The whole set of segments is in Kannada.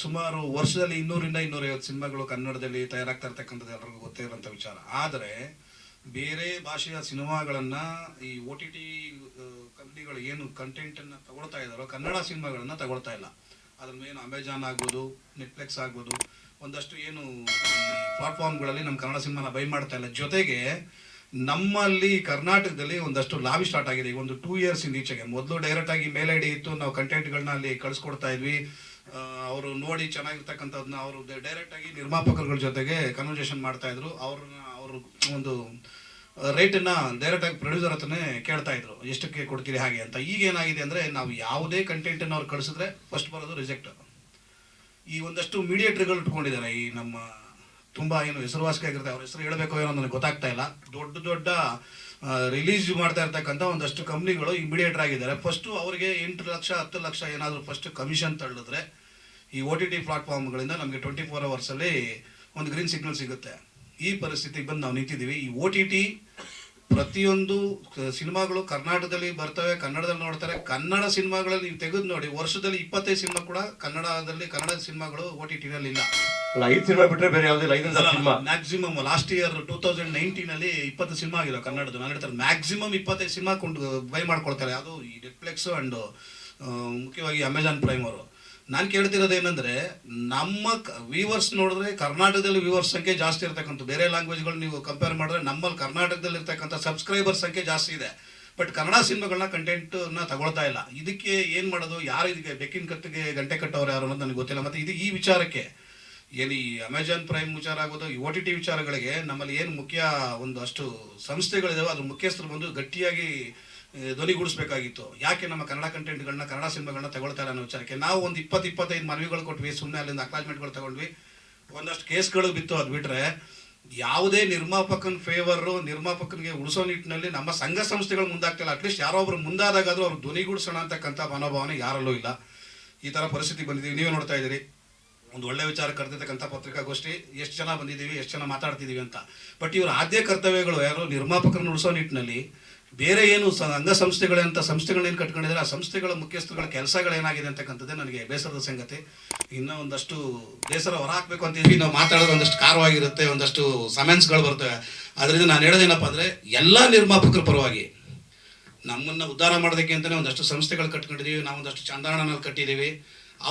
ಸುಮಾರು ವರ್ಷದಲ್ಲಿ ಇನ್ನೂರಿಂದ ಇನ್ನೂರೈವತ್ತು ಸಿನಿಮಾಗಳು ಕನ್ನಡದಲ್ಲಿ ತಯಾರಾಗ್ತಾ ಇರ್ತಕ್ಕಂಥದ್ದು ಎಲ್ಲರಿಗೂ ಗೊತ್ತೇ ಇರೋಂಥ ವಿಚಾರ. ಆದರೆ ಬೇರೆ ಭಾಷೆಯ ಸಿನಿಮಾಗಳನ್ನು ಈ ಒ ಟಿ ಟಿ ಕಂಪ್ನಿಗಳು ಏನು ಕಂಟೆಂಟನ್ನು ತಗೊಳ್ತಾ ಇದ್ದಾರೋ, ಕನ್ನಡ ಸಿನಿಮಾಗಳನ್ನು ತಗೊಳ್ತಾ ಇಲ್ಲ. ಅದನ್ನು ಏನು ಅಮೆಜಾನ್ ಆಗ್ಬೋದು ನೆಟ್ಫ್ಲಿಕ್ಸ್ ಆಗ್ಬೋದು, ಒಂದಷ್ಟು ಏನು ಪ್ಲಾಟ್ಫಾರ್ಮ್ಗಳಲ್ಲಿ ನಮ್ಮ ಕನ್ನಡ ಸಿನಿಮಾನ ಬೈ ಮಾಡ್ತಾ ಇಲ್ಲ. ಜೊತೆಗೆ ನಮ್ಮಲ್ಲಿ ಕರ್ನಾಟಕದಲ್ಲಿ ಒಂದಷ್ಟು ಲಾಬಿ ಸ್ಟಾರ್ಟ್ ಆಗಿದೆ. ಈಗ ಒಂದು ಟೂ ಇಯರ್ಸ್ ಇಂದ ಈಚೆಗೆ ಮೊದಲು ಡೈರೆಕ್ಟಾಗಿ ಮೇಲ್ ಐ ಡಿ ಇತ್ತು. ನಾವು ಕಂಟೆಂಟ್ಗಳನ್ನ ಅಲ್ಲಿ ಕಳಿಸ್ಕೊಡ್ತಾ ಇದ್ವಿ. ಅವರು ನೋಡಿ ಚೆನ್ನಾಗಿರ್ತಕ್ಕಂಥದ್ದನ್ನ ಅವರು ಡೈರೆಕ್ಟ್ ಆಗಿ ನಿರ್ಮಾಪಕರುಗಳ ಜೊತೆಗೆ ಕನ್ವರ್ಸೇಷನ್ ಮಾಡ್ತಾ ಇದ್ರು. ಅವ್ರನ್ನ ಅವರು ಒಂದು ರೇಟನ್ನು ಡೈರೆಕ್ಟಾಗಿ ಪ್ರೊಡ್ಯೂಸರ್ ಹತ್ರನೇ ಕೇಳ್ತಾ ಇದ್ರು. ಎಷ್ಟಕ್ಕೆ ಕೊಡ್ತೀರಿ ಹಾಗೆ ಅಂತ. ಈಗ ಏನಾಗಿದೆ ಅಂದ್ರೆ ನಾವು ಯಾವುದೇ ಕಂಟೆಂಟನ್ನು ಅವ್ರು ಕಳಿಸಿದ್ರೆ ಫಸ್ಟ್ ಬರೋದು ರಿಜೆಕ್ಟ್ ಈ ಒಂದಷ್ಟು ಮೀಡಿಯೇಟ್ರ್ಗಳು ಇಟ್ಕೊಂಡಿದ್ದಾರೆ ಈ ನಮ್ಮ ತುಂಬಾ ಏನು ಹೆಸರುವಾಸಿಯಾಗಿರುತ್ತೆ ಅವ್ರ ಹೆಸರು ಹೇಳಬೇಕು ಏನೋ ನನಗೆ ಗೊತ್ತಾಗ್ತಾ ಇಲ್ಲ. ದೊಡ್ಡ ದೊಡ್ಡ ರಿಲೀಸ್ ಮಾಡ್ತಾ ಇರ್ತಕ್ಕಂಥ ಒಂದಷ್ಟು ಕಂಪ್ನಿಗಳು ಇಮಿಡಿಯೇಟರ್ ಆಗಿದ್ದಾರೆ. ಫಸ್ಟು ಅವರಿಗೆ ಎಂಟು ಲಕ್ಷ, ಹತ್ತು ಲಕ್ಷ ಏನಾದರೂ ಫಸ್ಟ್ ಕಮಿಷನ್ ತಳ್ಳಿದ್ರೆ ಈ ಒ ಟಿ ಟಿ ಪ್ಲಾಟ್ಫಾರ್ಮ್ಗಳಿಂದ ನಮಗೆ ಟ್ವೆಂಟಿ ಫೋರ್ ಅವರ್ಸಲ್ಲಿ ಒಂದು ಗ್ರೀನ್ ಸಿಗ್ನಲ್ ಸಿಗುತ್ತೆ. ಈ ಪರಿಸ್ಥಿತಿಗೆ ಬಂದು ನಾವು ನಿಂತಿದ್ದೀವಿ. ಈ ಓ ಟಿ ಟಿ ಪ್ರತಿಯೊಂದು ಸಿನಿಮಾಗಳು ಕರ್ನಾಟಕದಲ್ಲಿ ಬರ್ತವೆ, ಕನ್ನಡದಲ್ಲಿ ನೋಡ್ತಾರೆ. ಕನ್ನಡ ಸಿನಿಮಾಗಳಲ್ಲಿ ನೀವು ತೆಗೆದು ನೋಡಿ, ವರ್ಷದಲ್ಲಿ ಇಪ್ಪತ್ತೈದು ಸಿನಿಮಾ ಕೂಡ ಕನ್ನಡದಲ್ಲಿ, ಕನ್ನಡ ಸಿನಿಮಾಗಳು ಓ ಟಿ ಟಿನಲ್ಲಿ ಇಲ್ಲ ಅಲ್ಲ ಐದು ಸಿನಿಮಾ ಬಿಟ್ರೆ ಬೇರೆ ಯಾವುದೇ ಐದು cinema? Maximum last year two thousand nineteen ಅಲ್ಲಿ ಇಪ್ಪತ್ತು ಸಿನಿಮಾ ಆಗಿರೋ ಕನ್ನಡದ. ನಾನು ಹೇಳ್ತಾರೆ ಮ್ಯಾಕ್ಸಿಮಮ್ ಇಪ್ಪತ್ತೈದು ಸಿನಿಮಾ ಕೊಂಡು ಬೈ ಮಾಡ್ಕೊಳ್ತಾರೆ. ಅದು ಈ ನೆಟ್ಫ್ಲಿಕ್ಸ್ ಅಂಡ್ ಮುಖ್ಯವಾಗಿ ಅಮೆಜಾನ್ ಪ್ರೈಮ್ ಅವರು. ನಾನು ಕೇಳ್ತಿರೋದು ಏನಂದ್ರೆ ನಮ್ಮ ವ್ಯೂವರ್ಸ್ ನೋಡಿದ್ರೆ ಕರ್ನಾಟಕದಲ್ಲಿ ವ್ಯೂವರ್ಸ್ ಸಂಖ್ಯೆ ಜಾಸ್ತಿ ಇರ್ತಕ್ಕಂಥ ಬೇರೆ ಲ್ಯಾಂಗ್ವೇಜ್ಗಳು ನೀವು ಕಂಪೇರ್ ಮಾಡಿದ್ರೆ ನಮ್ಮಲ್ಲಿ ಕರ್ನಾಟಕದಲ್ಲಿ ಇರ್ತಕ್ಕಂಥ ಸಬ್ಸ್ಕ್ರೈಬರ್ ಸಂಖ್ಯೆ ಜಾಸ್ತಿ ಇದೆ. ಬಟ್ ಕನ್ನಡ ಸಿನಿಮಾಗಳನ್ನ ಕಂಟೆಂಟ್ನ ತಗೊಳ್ತಾ ಇಲ್ಲ. ಇದಕ್ಕೆ ಏನು ಮಾಡೋದು? ಯಾರು ಇದಕ್ಕೆ ಬೆಕ್ಕಿನ ಕತ್ತಿಗೆ ಗಂಟೆ ಕಟ್ಟೋರು ಯಾರು ಅನ್ನೋದು ನನಗೆ ಗೊತ್ತಿಲ್ಲ. ಮತ್ತು ಇದು ಈ ವಿಚಾರಕ್ಕೆ ಏನು ಈ ಅಮೆಜಾನ್ ಪ್ರೈಮ್ ವಿಚಾರ ಆಗೋದು ಈ ಒ ಟಿ ಟಿ ವಿಚಾರಗಳಿಗೆ ನಮ್ಮಲ್ಲಿ ಏನು ಮುಖ್ಯ ಒಂದು ಅಷ್ಟು ಸಂಸ್ಥೆಗಳಿದಾವೆ, ಅದ್ರ ಮುಖ್ಯಸ್ಥರು ಬಂದು ಗಟ್ಟಿಯಾಗಿ ಧ್ವನಿಗೂಡಿಸ್ಬೇಕಾಗಿತ್ತು ಯಾಕೆ ನಮ್ಮ ಕನ್ನಡ ಕಂಟೆಂಟ್ಗಳನ್ನ ಕನ್ನಡ ಸಿನಿಮಾಗಳನ್ನ ತಗೊಳ್ತಾ ಇಲ್ಲ ಅನ್ನೋ ವಿಚಾರಕ್ಕೆ ನಾವು ಒಂದು ಇಪ್ಪತ್ತು ಇಪ್ಪತ್ತೈದು ಮನವಿಗಳು ಕೊಟ್ವಿ ಸುಮ್ಮನೆ ಅಲ್ಲಿಂದ ಅಕ್ಲಾಜ್ಮೆಂಟ್ಗಳು ತಗೊಂಡ್ವಿ. ಒಂದಷ್ಟು ಕೇಸ್ಗಳು ಬಿತ್ತು ಅದು ಬಿಟ್ಟರೆ ಯಾವುದೇ ನಿರ್ಮಾಪಕನ ಫೇವರು ನಿರ್ಮಾಪಕನಿಗೆ ಉಳಿಸೋ ನಿಟ್ಟಿನಲ್ಲಿ ನಮ್ಮ ಸಂಘ ಸಂಸ್ಥೆಗಳು ಮುಂದಾಗ್ತಿಲ್ಲ ಅಟ್ಲೀಸ್ಟ್ ಯಾರೋ ಒಬ್ರು ಮುಂದಾದಾಗಾದರೂ ಅವ್ರು ಧ್ವನಿಗೂಡಿಸೋಣ ಅಂತಕ್ಕಂಥ ಮನೋಭಾವನೆ ಯಾರಲ್ಲೂ ಇಲ್ಲ. ಈ ಥರ ಪರಿಸ್ಥಿತಿ ಬಂದಿದ್ದೀವಿ. ನೀವೇ ನೋಡ್ತಾ ಇದ್ದೀರಿ. ಒಂದು ಒಳ್ಳೆ ವಿಚಾರ ಕರೆದಿರ್ತಕ್ಕಂಥ ಪತ್ರಿಕಾಗೋಷ್ಠಿ, ಎಷ್ಟು ಜನ ಬಂದಿದ್ದೀವಿ, ಎಷ್ಟು ಜನ ಮಾತಾಡ್ತಿದ್ದೀವಿ ಅಂತ. ಬಟ್ ಇವರ ಆದ್ಯ ಕರ್ತವ್ಯಗಳು ಯಾರು? ನಿರ್ಮಾಪಕರನ್ನು ಉಳಿಸೋ ನಿಟ್ಟಿನಲ್ಲಿ ಬೇರೆ ಏನು ಸ ಅಂಗಸಂಸ್ಥೆಗಳಂಥ ಸಂಸ್ಥೆಗಳೇನು ಕಟ್ಕೊಂಡಿದ್ದಾರೆ? ಆ ಸಂಸ್ಥೆಗಳ ಮುಖ್ಯಸ್ಥರುಗಳ ಕೆಲಸಗಳೇನಾಗಿದೆ ಅಂತಕ್ಕಂಥದ್ದೇ ನನಗೆ ಬೇಸರದ ಸಂಗತಿ. ಇನ್ನೂ ಒಂದಷ್ಟು ಬೇಸರ ಹೊರಾಕಬೇಕು ಅಂತ ಹೇಳಿ ನಾವು ಮಾತಾಡೋದು ಒಂದಷ್ಟು ಕಾರವಾಗಿರುತ್ತೆ ಒಂದಷ್ಟು ಸಮೆನ್ಸ್ಗಳು ಬರ್ತವೆ. ಅದರಿಂದ ನಾನು ಹೇಳೋದೇನಪ್ಪ ಅಂದರೆ, ಎಲ್ಲ ನಿರ್ಮಾಪಕರ ಪರವಾಗಿ ನಮ್ಮನ್ನು ಉದ್ಧಾರ ಮಾಡೋದಕ್ಕೆ ಅಂತಲೇ ಒಂದಷ್ಟು ಸಂಸ್ಥೆಗಳು ಕಟ್ಕೊಂಡಿದ್ದೀವಿ ನಾವು ಒಂದಷ್ಟು ಚಂದಾಣನಲ್ಲಿ ಕಟ್ಟಿದ್ದೀವಿ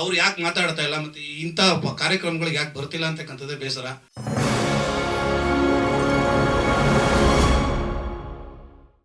ಅವ್ರು ಯಾಕೆ ಮಾತಾಡ್ತಾ ಇಲ್ಲ ಮತ್ತು ಇಂಥ ಕಾರ್ಯಕ್ರಮಗಳಿಗೆ ಯಾಕೆ ಬರ್ತಿಲ್ಲ ಅಂತಕ್ಕಂಥದ್ದೇ ಬೇಸರ.